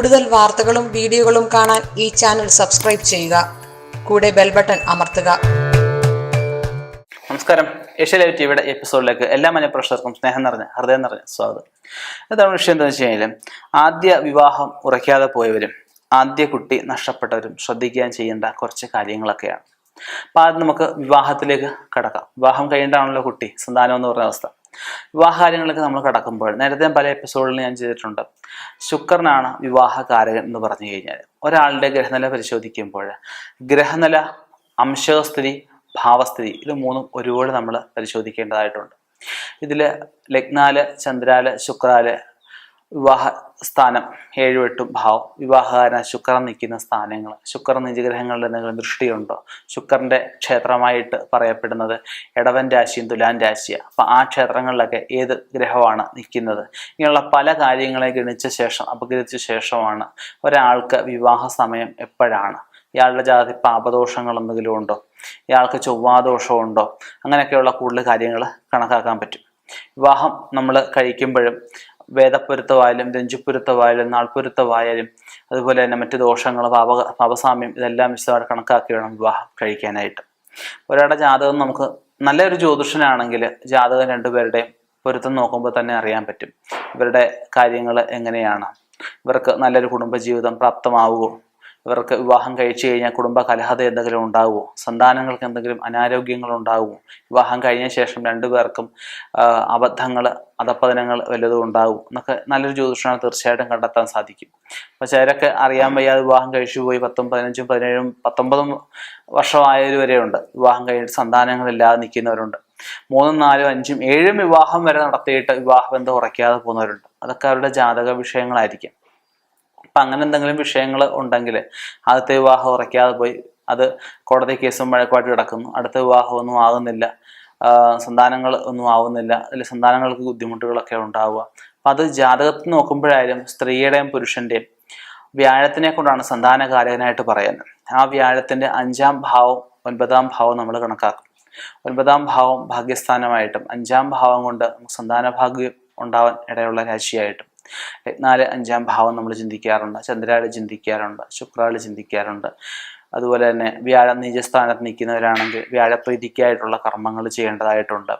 കൂടുതൽ വാർത്തകളും വീഡിയോകളും കാണാൻ ഈ ചാനൽ സബ്സ്ക്രൈബ് ചെയ്യുക. കൂടെ ബെൽ ബട്ടൺ അമർത്തുക. നമസ്കാരം. ഏഷ്യ ലൈവ് ടിവിയുടെ എപ്പിസോഡിലേക്ക് എല്ലാ മനഃപ്രേക്ഷകർക്കും സ്നേഹം നിറഞ്ഞ ഹൃദയം നിറഞ്ഞ സ്വാഗതം. എന്താണ് വിഷയം എന്താണെന്ന് വെച്ച് കഴിഞ്ഞാൽ ആദ്യ വിവാഹം ഉറയ്ക്കാതെ പോയവരും ആദ്യ കുട്ടി നഷ്ടപ്പെട്ടവരും ശ്രദ്ധിക്കാൻ ചെയ്യേണ്ട കുറച്ച് കാര്യങ്ങളൊക്കെയാണ്. അപ്പം ആദ്യം നമുക്ക് വിവാഹത്തിലേക്ക് കടക്കാം. വിവാഹം കഴിയേണ്ടതാണല്ലോ കുട്ടി സന്താനം എന്ന് പറഞ്ഞ അവസ്ഥ. വിവാഹ കാര്യങ്ങളിലേക്ക് നമ്മൾ കടക്കുമ്പോൾ നേരത്തെ പല എപ്പിസോഡിൽ ഞാൻ ചെയ്തിട്ടുണ്ട്. ശുക്രനാണ് വിവാഹകാരകൻ എന്ന് പറഞ്ഞു കഴിഞ്ഞാൽ ഒരാളുടെ ഗ്രഹനില പരിശോധിക്കുമ്പോൾ ഗ്രഹനില അംശസ്ഥിതി ഭാവസ്ഥിതി ഇത് മൂന്നും ഒരുപോലെ നമ്മൾ പരിശോധിക്കേണ്ടതായിട്ടുണ്ട്. ഇതിൽ ലഗ്നാൽ ചന്ദ്രാൽ ശുക്രാൽ വിവാഹ സ്ഥാനം. ഏഴും എട്ടും. ഭാവം. വിവാഹകാരന ശുക്രൻ നിൽക്കുന്ന സ്ഥാനങ്ങൾ. ശുക്രൻ നിജഗ്രഹങ്ങളിൽ എന്തെങ്കിലും ദൃഷ്ടിയുണ്ടോ? ശുക്രന്റെ ക്ഷേത്രമായിട്ട് പറയപ്പെടുന്നത് ഇടവൻ രാശിയും തുലാൻ രാശിയാണ് അപ്പം ആ ക്ഷേത്രങ്ങളിലൊക്കെ ഏത് ഗ്രഹമാണ് നിൽക്കുന്നത്? ഇങ്ങനെയുള്ള പല കാര്യങ്ങളെ ഗണിച്ച ശേഷം അപഗ്രഹിച്ച ശേഷമാണ് ഒരാൾക്ക് വിവാഹ സമയം എപ്പോഴാണ്? ഇയാളുടെ ജാതി പാപദോഷങ്ങൾ എന്തെങ്കിലും ഉണ്ടോ? ഇയാൾക്ക് ചൊവ്വാദോഷമുണ്ടോ അങ്ങനെയൊക്കെയുള്ള കൂടുതൽ കാര്യങ്ങൾ കണക്കാക്കാൻ പറ്റും. വിവാഹം നമ്മൾ കഴിക്കുമ്പോഴും വേദപ്പൊരുത്തമായാലും രഞ്ജുപ്പൊരുത്തമായാലും നാൾപ്പൊരുത്തമായാലും അതുപോലെ തന്നെ മറ്റ് ദോഷങ്ങൾ പാപ പാപസാമ്യം ഇതെല്ലാം വിശദമായിട്ട് കണക്കാക്കി വേണം വിവാഹം കഴിക്കാനായിട്ട്. ഒരാളുടെ ജാതകം നമുക്ക് നല്ലൊരു ജ്യോതിഷനാണെങ്കിൽ ജാതകം രണ്ടുപേരുടെയും പൊരുത്തം നോക്കുമ്പോൾ തന്നെ അറിയാൻ പറ്റും. ഇവരുടെ കാര്യങ്ങൾ എങ്ങനെയാണ്? ഇവർക്ക് നല്ലൊരു കുടുംബജീവിതം പ്രാപ്തമാവുമോ? ഇവർക്ക് വിവാഹം കഴിച്ചു കഴിഞ്ഞാൽ കുടുംബ കലഹത എന്തെങ്കിലും ഉണ്ടാവുമോ? സന്താനങ്ങൾക്ക് എന്തെങ്കിലും അനാരോഗ്യങ്ങൾ ഉണ്ടാവുമോ? വിവാഹം കഴിഞ്ഞ ശേഷം രണ്ടുപേർക്കും അബദ്ധങ്ങൾ അധപ്പതനങ്ങൾ വല്ലതും ഉണ്ടാവും എന്നൊക്കെ നല്ലൊരു ജ്യോതിഷമാണ് തീർച്ചയായിട്ടും കണ്ടെത്താൻ സാധിക്കും. അപ്പോൾ ചിലരൊക്കെ അറിയാൻ വയ്യാതെ വിവാഹം കഴിച്ചു പോയി പത്തും പതിനഞ്ചും പതിനേഴും പത്തൊമ്പതും വർഷമായവർ വരെയുണ്ട്. വിവാഹം കഴിഞ്ഞിട്ട് സന്താനങ്ങളില്ലാതെ നിൽക്കുന്നവരുണ്ട്. മൂന്നും നാലും അഞ്ചും ഏഴും വിവാഹം വരെ നടത്തിയിട്ട് വിവാഹബന്ധം ഉറയ്ക്കാതെ പോകുന്നവരുണ്ട്. അതൊക്കെ അവരുടെ ജാതക വിഷയങ്ങളായിരിക്കും. അപ്പം അങ്ങനെ എന്തെങ്കിലും വിഷയങ്ങൾ ഉണ്ടെങ്കിൽ ആദ്യത്തെ വിവാഹം ഉറയ്ക്കാതെ പോയി. അത് കോടതി കേസും വഴക്കുമായിട്ട് കിടക്കുന്നു. അടുത്ത വിവാഹം ഒന്നും ആകുന്നില്ല സന്താനങ്ങൾ ഒന്നും ആവുന്നില്ല. അതിൽ സന്താനങ്ങൾക്ക് ബുദ്ധിമുട്ടുകളൊക്കെ ഉണ്ടാവുക. അപ്പം അത് ജാതകത്തിൽ നോക്കുമ്പോഴായാലും സ്ത്രീയുടെയും പുരുഷന്റെയും വ്യാഴത്തിനെ കൊണ്ടാണ് സന്താനകാരകനായിട്ട് പറയുന്നത്. ആ വ്യാഴത്തിന്റെ അഞ്ചാം ഭാവം ഒൻപതാം ഭാവം നമ്മൾ കണക്കാക്കും. ഒൻപതാം ഭാവം ഭാഗ്യസ്ഥാനമായിട്ടും അഞ്ചാം ഭാവം കൊണ്ട് നമുക്ക് സന്താന ഭാഗ്യം ഉണ്ടാവാൻ ഇടയുള്ള രാശിയായിട്ടും നാല് അഞ്ചാം ഭാവം നമ്മൾ ചിന്തിക്കാറുണ്ട് ചന്ദ്രാൾ ചിന്തിക്കാറുണ്ട് ശുക്രാൾ ചിന്തിക്കാറുണ്ട്. അതുപോലെ തന്നെ വ്യാഴം നിജസ്ഥാനത്ത് നിൽക്കുന്നവരാണെങ്കിൽ വ്യാഴപ്രീതിക്കായിട്ടുള്ള കർമ്മങ്ങൾ ചെയ്യേണ്ടതായിട്ടുണ്ട്.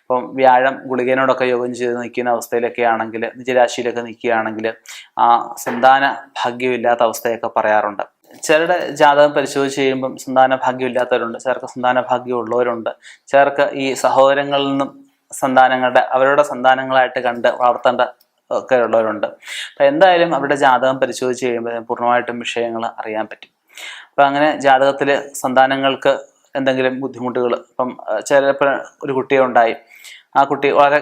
അപ്പം വ്യാഴം ഗുളികനോടൊക്കെ യോഗം ചെയ്ത് നിൽക്കുന്ന അവസ്ഥയിലൊക്കെ ആണെങ്കിൽ നിജരാശിയിലൊക്കെ നിൽക്കുകയാണെങ്കിൽ ആ സന്താന ഭാഗ്യമില്ലാത്ത അവസ്ഥയൊക്കെ പറയാറുണ്ട്. ചിലരുടെ ജാതകം പരിശോധിച്ച് കഴിയുമ്പം സന്താന ഭാഗ്യമില്ലാത്തവരുണ്ട് ചിലർക്ക് സന്താന ഭാഗ്യം ഉള്ളവരുണ്ട് ചിലർക്ക് ഈ സഹോദരങ്ങളിൽ നിന്നും സന്താനങ്ങളുടെ അവരുടെ സന്താനങ്ങളായിട്ട് കണ്ട് വളർത്തേണ്ട ഒക്കെ ഉള്ളവരുണ്ട്. അപ്പം എന്തായാലും അവരുടെ ജാതകം പരിശോധിച്ച് കഴിയുമ്പോൾ പൂർണമായിട്ടും വിഷയങ്ങൾ അറിയാൻ പറ്റും. അപ്പം അങ്ങനെ ജാതകത്തിൽ സന്താനങ്ങൾക്ക് എന്തെങ്കിലും ബുദ്ധിമുട്ടുകൾ ഇപ്പം ചിലപ്പോൾ ഒരു കുട്ടിയെ ഉണ്ടായി. ആ കുട്ടി വളരെ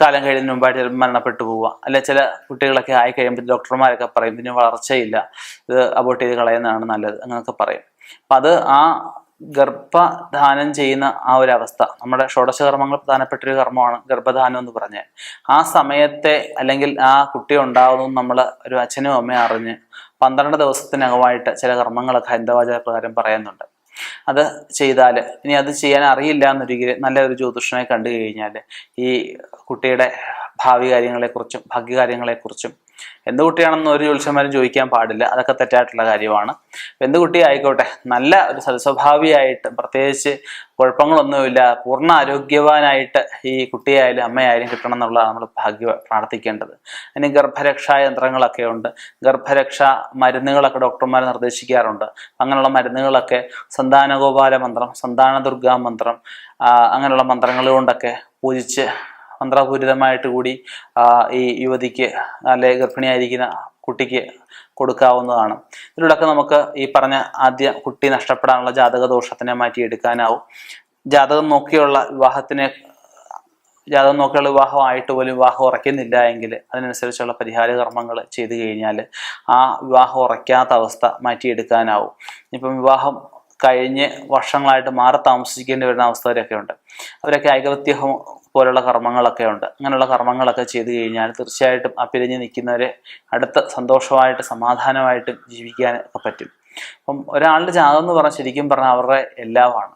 കാലം കഴിയുന്നതിന് മുമ്പായിട്ട് ചിലപ്പോൾ മരണപ്പെട്ടു പോവുക. അല്ലെ ചില കുട്ടികളൊക്കെ ആയി കഴിയുമ്പോൾ ഡോക്ടർമാരൊക്കെ പറയും ഇതിന് വളർച്ചയില്ല. ഇത് അബോർട്ട് ചെയ്ത് കളയുന്നതാണ് നല്ലത്. അങ്ങനെയൊക്കെ പറയും. അപ്പം അത് ആ ഗർഭദാനം ചെയ്യുന്ന ആ ഒരു അവസ്ഥ. നമ്മുടെ ഷോഡശകർമ്മങ്ങൾ പ്രധാനപ്പെട്ട ഒരു കർമ്മമാണ് ഗർഭധാനം എന്ന് പറഞ്ഞാൽ ആ സമയത്തെ അല്ലെങ്കിൽ ആ കുട്ടി ഉണ്ടാവുന്നു നമ്മൾ ഒരു അച്ഛനും അമ്മയും അറിഞ്ഞ് പന്ത്രണ്ട് ദിവസത്തിനകമായിട്ട് ചില കർമ്മങ്ങളൊക്കെ ഹൈന്ദവാചാര പ്രകാരം പറയുന്നുണ്ട്. അത് ചെയ്താൽ ഇനി അത് ചെയ്യാൻ അറിയില്ല എന്നൊരിക്കൽ നല്ല ഒരു ജ്യോതിഷനെ കണ്ടു കഴിഞ്ഞാൽ ഈ കുട്ടിയുടെ ഭാവി കാര്യങ്ങളെക്കുറിച്ചും ഭാഗ്യകാര്യങ്ങളെക്കുറിച്ചും എന്ത് കുട്ടിയാണെന്ന് ഒരു ജ്യോത്സ്യന്മാരും ചോദിക്കാൻ പാടില്ല. അതൊക്കെ തെറ്റായിട്ടുള്ള കാര്യമാണ്. എന്ത് കുട്ടി ആയിക്കോട്ടെ നല്ല ഒരു സൽസ്വഭാവിയായിട്ട് പ്രത്യേകിച്ച് കുഴപ്പങ്ങളൊന്നുമില്ല പൂർണ ആരോഗ്യവാനായിട്ട് ഈ കുട്ടിയായാലും അമ്മയായാലും കിട്ടണം എന്നുള്ളതാണ് നമ്മൾ ഭാഗ്യ പ്രാർത്ഥിക്കേണ്ടത്. ഇനി ഗർഭരക്ഷാ യന്ത്രങ്ങളൊക്കെ ഉണ്ട്. ഗർഭരക്ഷാ മരുന്നുകളൊക്കെ ഡോക്ടർമാർ നിർദ്ദേശിക്കാറുണ്ട്. അങ്ങനെയുള്ള മരുന്നുകളൊക്കെ സന്താനഗോപാല മന്ത്രം സന്താന ദുർഗാ മന്ത്രം അങ്ങനെയുള്ള മന്ത്രങ്ങൾ കൊണ്ടൊക്കെ പൂജിച്ച് മന്ത്രപൂരിതമായിട്ട് കൂടി ഈ യുവതിക്ക് അല്ലെ ഗർഭിണിയായിരിക്കുന്ന കുട്ടിക്ക് കൊടുക്കാവുന്നതാണ്. ഇതിലൂടെയൊക്കെ നമുക്ക് ഈ പറഞ്ഞ ആദ്യ കുട്ടി നഷ്ടപ്പെടാനുള്ള ജാതക ദോഷത്തിനെ മാറ്റിയെടുക്കാനാവും. ജാതകം നോക്കിയുള്ള വിവാഹത്തിനെ ജാതകം നോക്കിയുള്ള വിവാഹമായിട്ട് പോലും വിവാഹം ഉറയ്ക്കുന്നില്ല എങ്കിൽ അതിനനുസരിച്ചുള്ള പരിഹാര കർമ്മങ്ങൾ ചെയ്തു കഴിഞ്ഞാൽ ആ വിവാഹം ഉറയ്ക്കാത്ത അവസ്ഥ മാറ്റിയെടുക്കാനാവും. ഇപ്പം വിവാഹം കഴിഞ്ഞ് വർഷങ്ങളായിട്ട് മാറി താമസിക്കേണ്ടി വരുന്ന അവസ്ഥവരൊക്കെ ഉണ്ട് അവരൊക്കെ ഐകവത്യ പോലുള്ള കർമ്മങ്ങളൊക്കെ ഉണ്ട് അങ്ങനെയുള്ള കർമ്മങ്ങളൊക്കെ ചെയ്തു കഴിഞ്ഞാൽ തീർച്ചയായിട്ടും ആ പിരിഞ്ഞ് നിൽക്കുന്നവരെ അടുത്ത സന്തോഷമായിട്ട് സമാധാനമായിട്ടും ജീവിക്കാൻ ഒക്കെ പറ്റും. അപ്പം ഒരാളുടെ ജാതം എന്ന് പറഞ്ഞാൽ ശരിക്കും പറഞ്ഞാൽ അവരുടെ എല്ലാമാണ്.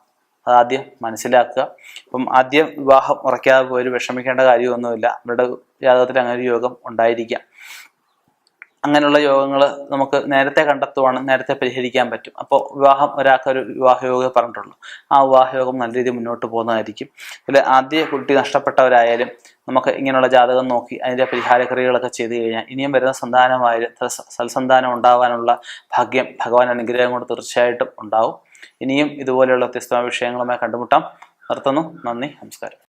അതാദ്യം മനസ്സിലാക്കുക. അപ്പം ആദ്യം വിവാഹം ഉറയ്ക്കാതെ പോയി വിഷമിക്കേണ്ട കാര്യമൊന്നുമില്ല. അവരുടെ ജാതകത്തിൽ അങ്ങനെ ഒരു യോഗം ഉണ്ടായിരിക്കാം. അങ്ങനെയുള്ള യോഗങ്ങൾ നമുക്ക് നേരത്തെ കണ്ടെത്തുവാണ് നേരത്തെ പരിഹരിക്കാൻ പറ്റും. അപ്പോൾ വിവാഹം ഒരാൾക്ക് ഒരു വിവാഹയോഗം പറഞ്ഞിട്ടുള്ളൂ. ആ വിവാഹയോഗം നല്ല രീതിയിൽ മുന്നോട്ട് പോകുന്നതായിരിക്കും. ഇതിൽ ആദ്യ കുട്ടി നഷ്ടപ്പെട്ടവരായാലും നമുക്ക് ഇങ്ങനെയുള്ള ജാതകം നോക്കി അതിന്റെ പരിഹാരക്രിയകളൊക്കെ ചെയ്തു കഴിഞ്ഞാൽ ഇനിയും വരുന്ന സന്താനമായാലും സൽ- സൽസന്താനം ഉണ്ടാവാനുള്ള ഭാഗ്യം ഭഗവാൻ അനുഗ്രഹം കൊണ്ട് തീർച്ചയായിട്ടും ഉണ്ടാവും. ഇനിയും ഇതുപോലെയുള്ള വ്യത്യസ്തമായ വിഷയങ്ങളുമായി കണ്ടുമുട്ടാം. നിർത്തുന്നു. നന്ദി. നമസ്കാരം.